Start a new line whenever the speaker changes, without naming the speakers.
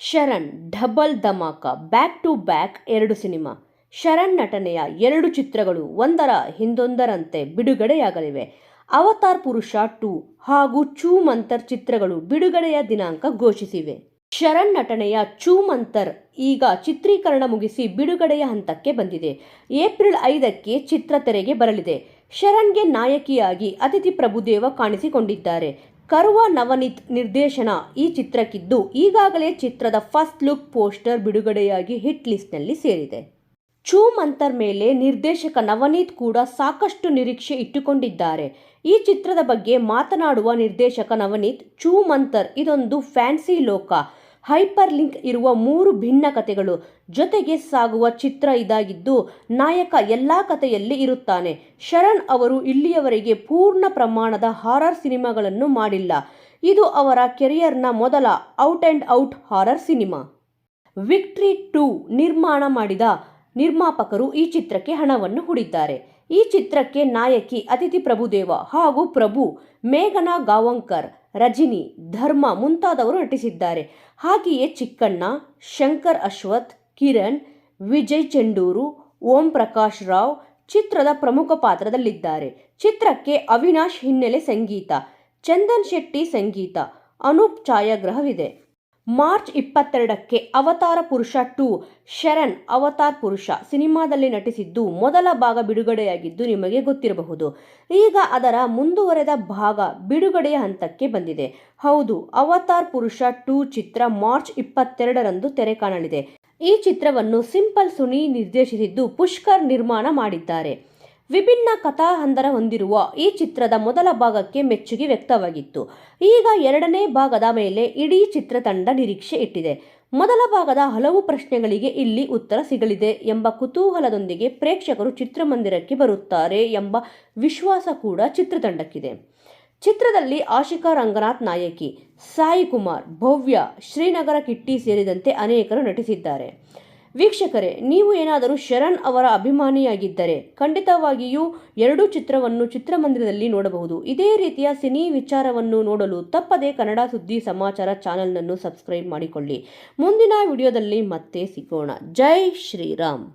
Sharan, double Dhamaka, back to back ಎರಡು cinema. Sharan ನಟನೆಯ ಎರಡು ಚಿತ್ರಗಳು ಒಂದರ ಹಿಂದೊಂದರಂತೆ ಬಿಡುಗಡೆಯಾಗಲಿವೆ. ಅವತಾರ್ ಪುರುಷ ಟು ಹಾಗೂ ಚೂ ಮಂತರ್ ಚಿತ್ರಗಳು ಬಿಡುಗಡೆಯ ದಿನಾಂಕ ಘೋಷಿಸಿವೆ. ಶರಣ್ ನಟನೆಯ ಚೂ ಮಂತರ್ ಈಗ ಚಿತ್ರೀಕರಣ ಮುಗಿಸಿ ಬಿಡುಗಡೆಯ ಹಂತಕ್ಕೆ ಬಂದಿದೆ. ಏಪ್ರಿಲ್ ಐದಕ್ಕೆ ಚಿತ್ರ ತೆರೆಗೆ ಬರಲಿದೆ. ಶರಣ್ಗೆ ನಾಯಕಿಯಾಗಿ ಅತಿಥಿ ಪ್ರಭುದೇವ ಕಾಣಿಸಿಕೊಂಡಿದ್ದಾರೆ. ಕರುವ ನವನೀತ್ ನಿರ್ದೇಶನ ಈ ಚಿತ್ರಕ್ಕಿದ್ದು ಈಗಾಗಲೇ ಚಿತ್ರದ ಫಸ್ಟ್ ಲುಕ್ ಪೋಸ್ಟರ್ ಬಿಡುಗಡೆಯಾಗಿ ಹಿಟ್ ಲಿಸ್ಟ್ನಲ್ಲಿ ಸೇರಿದೆ. ಚೂ ಮಂತರ್ ಮೇಲೆ ನಿರ್ದೇಶಕ ನವನೀತ್ ಕೂಡ ಸಾಕಷ್ಟು ನಿರೀಕ್ಷೆ ಇಟ್ಟುಕೊಂಡಿದ್ದಾರೆ. ಈ ಚಿತ್ರದ ಬಗ್ಗೆ ಮಾತನಾಡುವ ನಿರ್ದೇಶಕ ನವನೀತ್ ಚೂ ಮಂತರ್ ಇದೊಂದು ಫ್ಯಾನ್ಸಿ ಲೋಕ. ಹೈಪರ್ ಲಿಂಕ್ ಇರುವ ಮೂರು ಭಿನ್ನ ಕಥೆಗಳು ಜೊತೆಗೆ ಸಾಗುವ ಚಿತ್ರ ಇದಾಗಿದ್ದು, ನಾಯಕ ಎಲ್ಲ ಕಥೆಯಲ್ಲಿ ಇರುತ್ತಾನೆ. ಶರಣ್ ಅವರು ಇಲ್ಲಿಯವರೆಗೆ ಪೂರ್ಣ ಪ್ರಮಾಣದ ಹಾರರ್ ಸಿನಿಮಾಗಳನ್ನು ಮಾಡಿಲ್ಲ. ಇದು ಅವರ ಕೆರಿಯರ್ನ ಮೊದಲ out and out horror cinema. Victory two ನಿರ್ಮಾಣ ಮಾಡಿದ ನಿರ್ಮಾಪಕರು ಈ ಚಿತ್ರಕ್ಕೆ ಹಣವನ್ನು ಹೂಡಿದ್ದಾರೆ. ಈ ಚಿತ್ರಕ್ಕೆ ನಾಯಕಿ ಅತಿಥಿ ಪ್ರಭುದೇವ ಹಾಗೂ ಪ್ರಭು ಮೇಘನಾ ಗಾವಂಕರ್, ರಜಿನಿ, ಧರ್ಮ ಮುಂತಾದವರು ನಟಿಸಿದ್ದಾರೆ. ಹಾಗೆಯೇ ಚಿಕ್ಕಣ್ಣ, ಶಂಕರ್ ಅಶ್ವಥ್, ಕಿರಣ್, ವಿಜಯ್ ಚೆಂಡೂರು, ಓಂ ಪ್ರಕಾಶ್ ರಾವ್ ಚಿತ್ರದ ಪ್ರಮುಖ ಪಾತ್ರದಲ್ಲಿದ್ದಾರೆ. ಚಿತ್ರಕ್ಕೆ ಅವಿನಾಶ್ ಹಿನ್ನೆಲೆ ಸಂಗೀತ, ಚಂದನ್ ಶೆಟ್ಟಿ ಸಂಗೀತ, ಅನೂಪ್ ಛಾಯಾಗ್ರಹವಿದೆ. ಮಾರ್ಚ್ ಇಪ್ಪತ್ತೆರಡಕ್ಕೆ ಅವತಾರ ಪುರುಷ ಟು, ಶರಣ್ ಅವತಾರ್ ಪುರುಷ ಸಿನಿಮಾದಲ್ಲಿ ನಟಿಸಿದ್ದು ಮೊದಲ ಭಾಗ ಬಿಡುಗಡೆಯಾಗಿದ್ದು ನಿಮಗೆ ಗೊತ್ತಿರಬಹುದು. ಈಗ ಅದರ ಮುಂದುವರೆದ ಭಾಗ ಬಿಡುಗಡೆಯ ಹಂತಕ್ಕೆ ಬಂದಿದೆ. ಹೌದು, ಅವತಾರ್ ಪುರುಷ ಟು ಚಿತ್ರ ಮಾರ್ಚ್ ಇಪ್ಪತ್ತೆರಡರಂದು ತೆರೆ ಕಾಣಲಿದೆ. ಈ ಚಿತ್ರವನ್ನು ಸಿಂಪಲ್ ಸುನಿ ನಿರ್ದೇಶಿಸಿದ್ದು ಪುಷ್ಕರ್ ನಿರ್ಮಾಣ ಮಾಡಿದ್ದಾರೆ. ವಿಭಿನ್ನ ಕಥಾಹಂದರ ಹೊಂದಿರುವ ಈ ಚಿತ್ರದ ಮೊದಲ ಭಾಗಕ್ಕೆ ಮೆಚ್ಚುಗೆ ವ್ಯಕ್ತವಾಗಿತ್ತು. ಈಗ ಎರಡನೇ ಭಾಗದ ಮೇಲೆ ಇಡೀ ಚಿತ್ರತಂಡ ನಿರೀಕ್ಷೆ ಇಟ್ಟಿದೆ. ಮೊದಲ ಭಾಗದ ಹಲವು ಪ್ರಶ್ನೆಗಳಿಗೆ ಇಲ್ಲಿ ಉತ್ತರ ಸಿಗಲಿದೆ ಎಂಬ ಕುತೂಹಲದೊಂದಿಗೆ ಪ್ರೇಕ್ಷಕರು ಚಿತ್ರಮಂದಿರಕ್ಕೆ ಬರುತ್ತಾರೆ ಎಂಬ ವಿಶ್ವಾಸ ಕೂಡ ಚಿತ್ರತಂಡಕ್ಕಿದೆ. ಚಿತ್ರದಲ್ಲಿ ಆಶಿಕಾ ರಂಗನಾಥ್ ನಾಯಕಿ ಸಾಯಿ ಕುಮಾರ್ ಭವ್ಯ, ಶ್ರೀನಗರ ಕಿಟ್ಟಿ ಸೇರಿದಂತೆ ಅನೇಕರು ನಟಿಸಿದ್ದಾರೆ. ವೀಕ್ಷಕರೇ, ನೀವು ಏನಾದರೂ ಶರಣ್ ಅವರ ಅಭಿಮಾನಿಯಾಗಿದ್ದರೆ ಖಂಡಿತವಾಗಿಯೂ ಎರಡೂ ಚಿತ್ರವನ್ನು ಚಿತ್ರಮಂದಿರದಲ್ಲಿ ನೋಡಬಹುದು. ಇದೇ ರೀತಿಯ ಸಿನಿ ವಿಚಾರವನ್ನು ನೋಡಲು ತಪ್ಪದೇ ಕನ್ನಡ ಸುದ್ದಿ ಸಮಾಚಾರ ಚಾನೆಲ್ನನ್ನು ಸಬ್ಸ್ಕ್ರೈಬ್ ಮಾಡಿಕೊಳ್ಳಿ. ಮುಂದಿನ ವಿಡಿಯೋದಲ್ಲಿ ಮತ್ತೆ ಸಿಗೋಣ. ಜೈ ಶ್ರೀರಾಮ್.